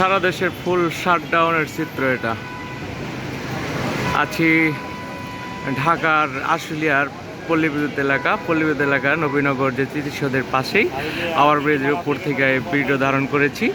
সারা দেশের ফুল শাটডাউনের চিত্র এটা। আছি ঢাকার আশুলিয়ার পল্লী বিদ্যুৎ এলাকা। পল্লী বিদ্যুৎ এলাকা নবীনগর যে চিকিৎসকদের পাশেই আওয়ার ব্রিজের উপর থেকে ভিডিও ধারণ করেছি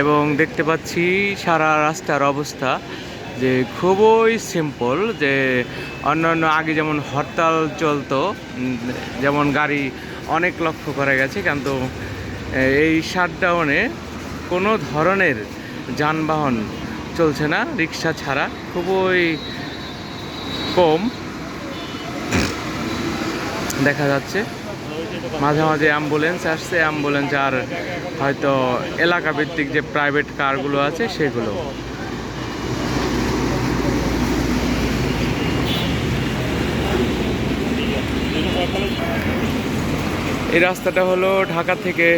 এবং দেখতে পাচ্ছি সারা রাস্তার অবস্থা যে খুবই সিম্পল যে অন্যান্য আগে যেমন হরতাল চলতো যেমন গাড়ি অনেক লক্ষ্য করা গেছে, কিন্তু এই শাটডাউনে কোনো ধরনের যানবাহন চলছে না, রিক্সা ছাড়া, খুবই কম দেখা যাচ্ছে। মাঝে মাঝে অ্যাম্বুলেন্স আসছে অ্যাম্বুলেন্স আর হয়তো এলাকা ভিত্তিক যে প্রাইভেট কারগুলো আছে সেগুলো। এই রাস্তাটা হলো ঢাকা থেকে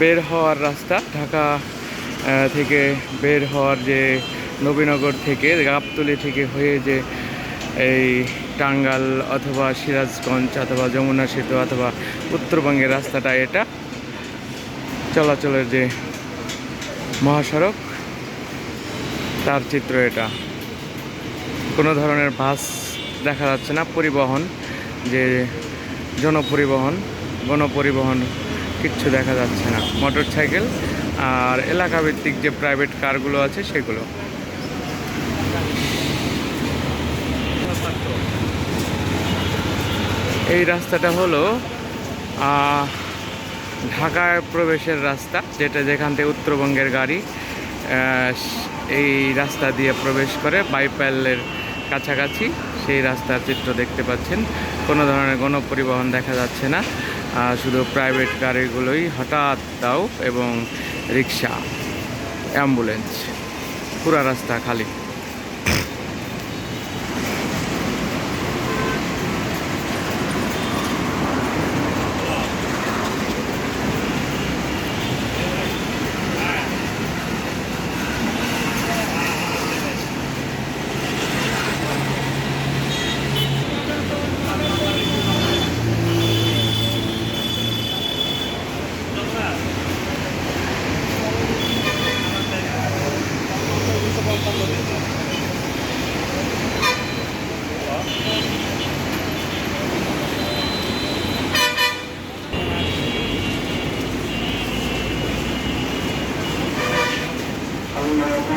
বের হওয়ার রাস্তা। ঢাকা থেকে বের হওয়ার যে নবীনগর থেকে, গাবতলি থেকে হয়ে যে এই টাঙ্গাল অথবা সিরাজগঞ্জ অথবা যমুনা সেতু অথবা উত্তরবঙ্গের রাস্তাটা এটা চলাচলের যে মহাসড়ক, তার চিত্র এটা। কোনো ধরনের বাস দেখা যাচ্ছে না, পরিবহন, যে জনপরিবহন, গণপরিবহন কিচ্ছু দেখা যাচ্ছে না। মোটর সাইকেল আর এলাকা ভিত্তিক যে প্রাইভেট কারগুলো আছে সেগুলো। এই রাস্তাটা হলো ঢাকায় প্রবেশের রাস্তা, যেটা যেখান থেকে উত্তরবঙ্গের গাড়ি এই রাস্তা দিয়ে প্রবেশ করে বাইপাইলের কাছাকাছি। সেই রাস্তার চিত্র দেখতে পাচ্ছেন। কোনো ধরনের গণপরিবহন দেখা যাচ্ছে না। শুধু প্রাইভেট গাড়িগুলোই হঠাৎ দাও এবং রিক্সা অ্যাম্বুলেন্স পুরা রাস্তা খালি।